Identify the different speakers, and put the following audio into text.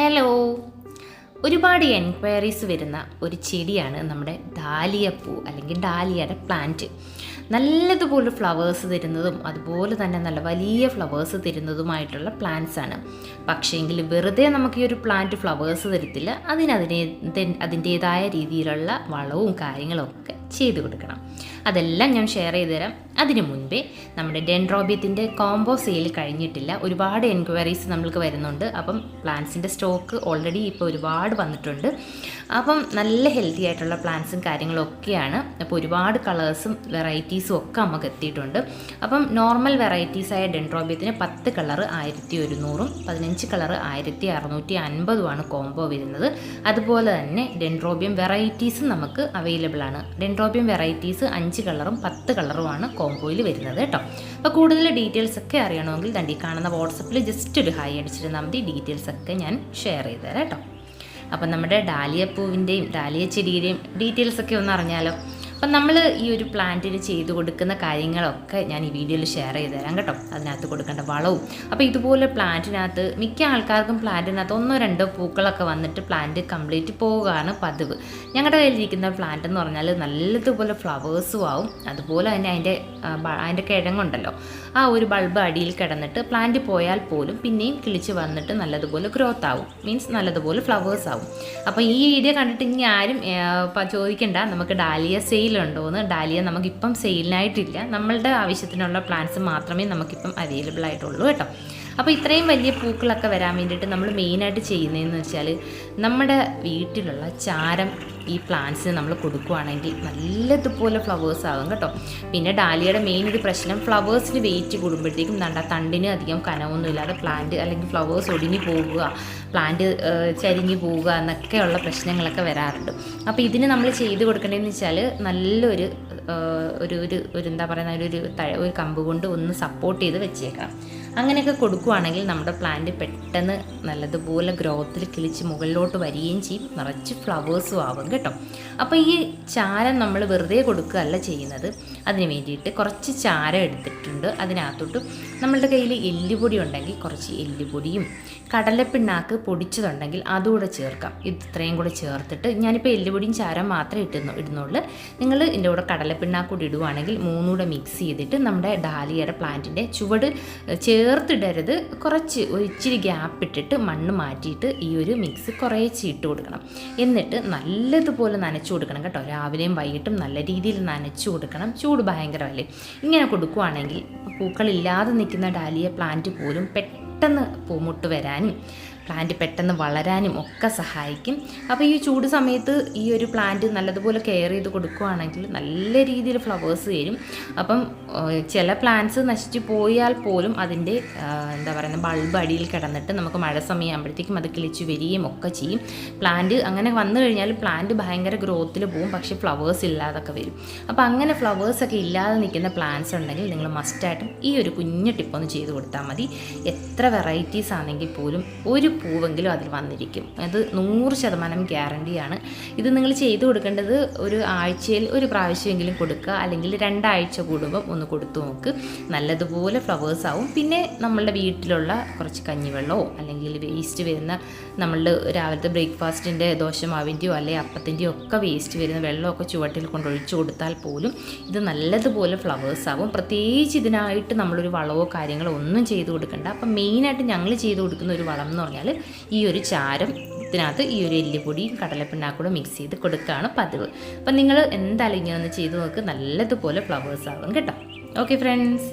Speaker 1: Hello ഒരുപാട് enquiries വരുന്ന ഒരു ചെടിയാണ് നമ്മുടെ ഡാലിയപ്പൂ അല്ലെങ്കിൽ ഡാലിയയുടെ പ്ലാന്റ് നല്ലതുപോലെ ഫ്ലവേഴ്സ് തരുന്നതും അതുപോലെ തന്നെ നല്ല വലിയ ഫ്ലവേഴ്സ് തരുന്നതുമായിട്ടുള്ള പ്ലാന്റ്സ് ആണ്. പക്ഷേങ്കിൽ വെറുതെ നമുക്ക് ഈ ഒരു പ്ലാന്റ് ഫ്ലവേഴ്സ് തരത്തില്ല. അതിനതിനെ അതിന്റേതായ രീതിയിലുള്ള വളവും കാര്യങ്ങളും ഒക്കെ ചെയ്തു കൊടുക്കണം. അതെല്ലാം ഞാൻ ഷെയർ ചെയ്തു തരാം അതിനു മുൻപേ നമ്മുടെ ഡെൻഡ്രോബിയത്തിന്റെ കോംബോ സെയിൽ കഴിഞ്ഞിട്ടില്ല. ഒരുപാട് എൻക്വയറീസ് നമ്മൾക്ക് വരുന്നുണ്ട്. അപ്പം പ്ലാന്റ്സിന്റെ സ്റ്റോക്ക് ഓൾറെഡി ഇപ്പോൾ ഒരുപാട് വന്നിട്ടുണ്ട്. അപ്പം നല്ല ഹെൽത്തി ആയിട്ടുള്ള പ്ലാന്റ്സും കാര്യങ്ങളും ഒക്കെയാണ് അപ്പോൾ ഒരുപാട് കളേഴ്സും വെറൈറ്റീസും ഒക്കെ നമുക്ക് എത്തിയിട്ടുണ്ട്. അപ്പം നോർമൽ വെറൈറ്റീസായ ഡെൻഡ്രോബിയത്തിന് പത്ത് കളർ ആയിരത്തി ഒരുന്നൂറും പതിനഞ്ച് കളർ ആയിരത്തി അറുന്നൂറ്റി അൻപതുമാണ് കോംബോ വരുന്നത്. അതുപോലെ തന്നെ ഡെൻഡ്രോബിയം വെറൈറ്റീസും നമുക്ക് അവൈലബിൾ ആണ്. ഡെൻഡ്രോബിയം വെറൈറ്റീസ് അഞ്ച് കളറും പത്ത് കളറുമാണ് കോംബോയിൽ വരുന്നത് കേട്ടോ. അപ്പോൾ കൂടുതൽ ഡീറ്റെയിൽസ് ഒക്കെ അറിയണമെങ്കിൽ തണ്ടി കാണുന്ന വാട്സപ്പിൽ ജസ്റ്റ് ഒരു ഹൈ അടിച്ചിരുന്നാൽ മതി. ഡീറ്റെയിൽസ് ഒക്കെ ഞാൻ ഷെയർ ചെയ്ത് തരാം കേട്ടോ. അപ്പം നമ്മുടെ ഡാലിയ പൂവിന്റെയും ഡാലിയ ചെടിയുടെയും ഡീറ്റെയിൽസ് ഒക്കെ ഒന്ന് അറിഞ്ഞാലോ? അപ്പം നമ്മൾ ഈ ഒരു പ്ലാന്റിന് ചെയ്തു കൊടുക്കുന്ന കാര്യങ്ങളൊക്കെ ഞാൻ ഈ വീഡിയോയിൽ ഷെയർ ചെയ്ത് തരാം കേട്ടോ. അതിനകത്ത് കൊടുക്കേണ്ട വളവും. അപ്പോൾ ഇതുപോലെ പ്ലാന്റിനകത്ത് മിക്ക ആൾക്കാർക്കും പ്ലാന്റിനകത്ത് ഒന്നോ രണ്ടോ പൂക്കളൊക്കെ വന്നിട്ട് പ്ലാന്റ് കംപ്ലീറ്റ് പോവുകയാണ് പതിവ്. ഞങ്ങളുടെ കയ്യിലിരിക്കുന്ന പ്ലാന്റ് എന്ന് പറഞ്ഞാൽ നല്ലതുപോലെ ഫ്ലവേഴ്സും ആവും. അതുപോലെ തന്നെ അതിന്റെ അതിന്റെ കിഴങ്ങുണ്ടല്ലോ. ആ ഒരു ബൾബ് അടിയിൽ കിടന്നിട്ട് പ്ലാന്റ് പോയാൽ പോലും പിന്നെയും കിളിച്ച് വന്നിട്ട് നല്ലതുപോലെ ഗ്രോത്ത് ആവും. മീൻസ് നല്ലതുപോലെ ഫ്ലവേഴ്സ് ആവും. അപ്പോൾ ഈ വീഡിയോ കണ്ടിട്ട് ഇനി ആരും ചോദിക്കണ്ട. നമുക്ക് ഡാലിയ സെയിലുണ്ടോ എന്ന് ഡാലിയ നമുക്കിപ്പം സെയിലിനായിട്ടില്ല നമ്മളുടെ ആവശ്യത്തിനുള്ള പ്ലാന്റ്സ് മാത്രമേ നമുക്കിപ്പം അവൈലബിൾ ആയിട്ടുള്ളൂ കേട്ടോ. അപ്പോൾ ഇത്രയും വലിയ പൂക്കളൊക്കെ വരാൻ വേണ്ടിയിട്ട് നമ്മൾ മെയിനായിട്ട് ചെയ്യുന്നതെന്ന് വെച്ചാൽ നമ്മുടെ വീട്ടിലുള്ള ചാരം ഈ പ്ലാന്റ്സിന് നമ്മൾ കൊടുക്കുകയാണെങ്കിൽ നല്ലതുപോലെ ഫ്ലവേഴ്സ് ആകും കേട്ടോ. പിന്നെ ഡാലിയയുടെ മെയിൻ ഒരു പ്രശ്നം ഫ്ലവേഴ്സിന് വെയിറ്റ് കൂടുമ്പോഴത്തേക്കും നല്ല തണ്ടിന് അധികം കനവൊന്നും ഇല്ലാതെ പ്ലാന്റ് അല്ലെങ്കിൽ ഫ്ലവേഴ്സ് ഒടിഞ്ഞു പോവുക പ്ലാന്റ് ചരിഞ്ഞു പോവുക എന്നൊക്കെയുള്ള പ്രശ്നങ്ങളൊക്കെ വരാറുണ്ട്. അപ്പോൾ ഇതിന് നമ്മൾ ചെയ്ത് കൊടുക്കേണ്ടതെന്ന് വെച്ചാൽ നല്ലൊരു ഒരു ഒരു എന്താ പറയുന്ന ഒരു ഒരു കമ്പ് കൊണ്ട് ഒന്ന് സപ്പോർട്ട് ചെയ്ത് വെച്ചേക്കാം അങ്ങനെയൊക്കെ കൊടുക്കുവാണെങ്കിൽ നമ്മുടെ പ്ലാന്റ് പെട്ടെന്ന് നല്ലതുപോലെ ഗ്രോത്തിൽ കിളിച്ച് മുകളിലോട്ട് വരികയും ചെയ്യും. നിറച്ച് ഫ്ലവേഴ്സും ആവും കേട്ടോ. അപ്പോൾ ഈ ചാരം നമ്മൾ വെറുതെ കൊടുക്കുകയല്ല ചെയ്യുന്നത്. അതിന് വേണ്ടിയിട്ട് കുറച്ച് ചാരം എടുത്തിട്ടുണ്ട്. അതിനകത്തോട്ട് നമ്മളുടെ കയ്യിൽ എല്ലുപൊടി ഉണ്ടെങ്കിൽ കുറച്ച് എല്ലുപൊടിയും കടലപ്പിണ്ണാക്ക് പൊടിച്ചതുണ്ടെങ്കിൽ അതുകൂടെ ചേർക്കാം. ഇത് ഇത്രയും കൂടെ ചേർത്തിട്ട് ഞാനിപ്പോൾ എല്ലുപൊടിയും ചാരം മാത്രമേ ഇട്ടുന്നു ഇടുന്നുള്ളൂ. നിങ്ങൾ ഇതിന്റെ കൂടെ കടലപ്പിണ്ണാക്കൂടി ഇടുവാണെങ്കിൽ മൂന്നുകൂടെ മിക്സ് ചെയ്തിട്ട് നമ്മുടെ ഡാലിയയുടെ പ്ലാന്റിന്റെ ചുവട് ചേർത്തിടരുത്. കുറച്ച് ഒരിച്ചിരി ഗ്യാപ്പ് ഇട്ടിട്ട് മണ്ണ് മാറ്റിയിട്ട് ഈ ഒരു മിക്സ് കുറേച്ച് ഇട്ട് കൊടുക്കണം. എന്നിട്ട് നല്ലതുപോലെ നനച്ചു കൊടുക്കണം കേട്ടോ. രാവിലെയും വൈകിട്ടും നല്ല രീതിയിൽ നനച്ചു കൊടുക്കണം. ചൂട് ഭയങ്കരമല്ലേ? ഇങ്ങനെ കൊടുക്കുവാണെങ്കിൽ പൂക്കളില്ലാതെ നിൽക്കുന്ന ഡാലിയ പ്ലാന്റ് പോലും പെട്ടെന്ന് പൂമുട്ട് വരാനും പ്ലാന്റ് പെട്ടെന്ന് വളരാനും ഒക്കെ സഹായിക്കും. അപ്പോൾ ഈ ചൂട് സമയത്ത് ഈ ഒരു പ്ലാന്റ് നല്ലതുപോലെ കെയർ ചെയ്ത് കൊടുക്കുകയാണെങ്കിൽ നല്ല രീതിയിൽ ഫ്ലവേഴ്സ് വരും. അപ്പം ചില പ്ലാന്റ്സ് നശിച്ചു പോയാൽ പോലും അതിന്റെ എന്താ പറയുക ബൾബ് അടിയിൽ കിടന്നിട്ട് നമുക്ക് മഴ സമയമാകുമ്പോഴത്തേക്കും അത് കിളിച്ച് വരികയും ഒക്കെ ചെയ്യും. പ്ലാന്റ് അങ്ങനെ വന്നു കഴിഞ്ഞാൽ പ്ലാന്റ് ഭയങ്കര ഗ്രോത്തിൽ പോകും പക്ഷേ ഫ്ലവേഴ്സ് ഇല്ലാതൊക്കെ വരും. അപ്പോൾ അങ്ങനെ ഫ്ലവേഴ്സൊക്കെ ഇല്ലാതെ നിൽക്കുന്ന പ്ലാന്റ്സ് ഉണ്ടെങ്കിൽ നിങ്ങൾ മസ്റ്റായിട്ടും ഈ ഒരു കുഞ്ഞു ടിപ്പൊന്ന് ചെയ്ത് കൊടുത്താൽ മതി. എത്ര വെറൈറ്റീസ് ആണെങ്കിൽ പോലും ഒരു പൂവെങ്കിലും അതിൽ വന്നിരിക്കും. അത് നൂറ് ശതമാനം ഗ്യാരണ്ടിയാണ് ഇത് നിങ്ങൾ ചെയ്തു കൊടുക്കേണ്ടത് ഒരു ആഴ്ചയിൽ ഒരു പ്രാവശ്യമെങ്കിലും കൊടുക്കുക. അല്ലെങ്കിൽ രണ്ടാഴ്ച കൂടുമ്പം ഒന്ന് കൊടുത്തു നോക്ക്. നല്ലതുപോലെ ഫ്ലവേഴ്സ് ആവും. പിന്നെ നമ്മളുടെ വീട്ടിലുള്ള കുറച്ച് കഞ്ഞിവെള്ളമോ അല്ലെങ്കിൽ വേസ്റ്റ് വരുന്ന നമ്മളുടെ രാവിലത്തെ ബ്രേക്ക്ഫാസ്റ്റിന്റെ ദോശമാവിന്റെയോ അല്ലെങ്കിൽ അപ്പത്തിന്റെയോ ഒക്കെ വേസ്റ്റ് വരുന്ന വെള്ളമൊക്കെ ചുവട്ടിൽ കൊണ്ടൊഴിച്ചു കൊടുത്താൽ പോലും ഇത് നല്ലതുപോലെ ഫ്ലവേഴ്സ് ആവും. പ്രത്യേകിച്ച് ഇതിനായിട്ട് നമ്മളൊരു വളവോ കാര്യങ്ങളോ ഒന്നും ചെയ്തു കൊടുക്കണ്ട. അപ്പം മെയിനായിട്ട് ഞങ്ങൾ ചെയ്തു കൊടുക്കുന്ന ഒരു വളം എന്ന് പറഞ്ഞാൽ ഈ ഒരു ചാരം ഇതിനകത്ത് ഈ ഒരു എല്ലുപൊടിയും കടലപ്പിണ്ണാക്കൂടെ മിക്സ് ചെയ്ത് കൊടുക്കുകയാണ് പതിവ്. അപ്പം നിങ്ങൾ എന്തായാലും ഇങ്ങനെ ഒന്ന് ചെയ്ത് നോക്ക്. നല്ലതുപോലെ ഫ്ലവേഴ്സ് ആവും കേട്ടോ. Okay friends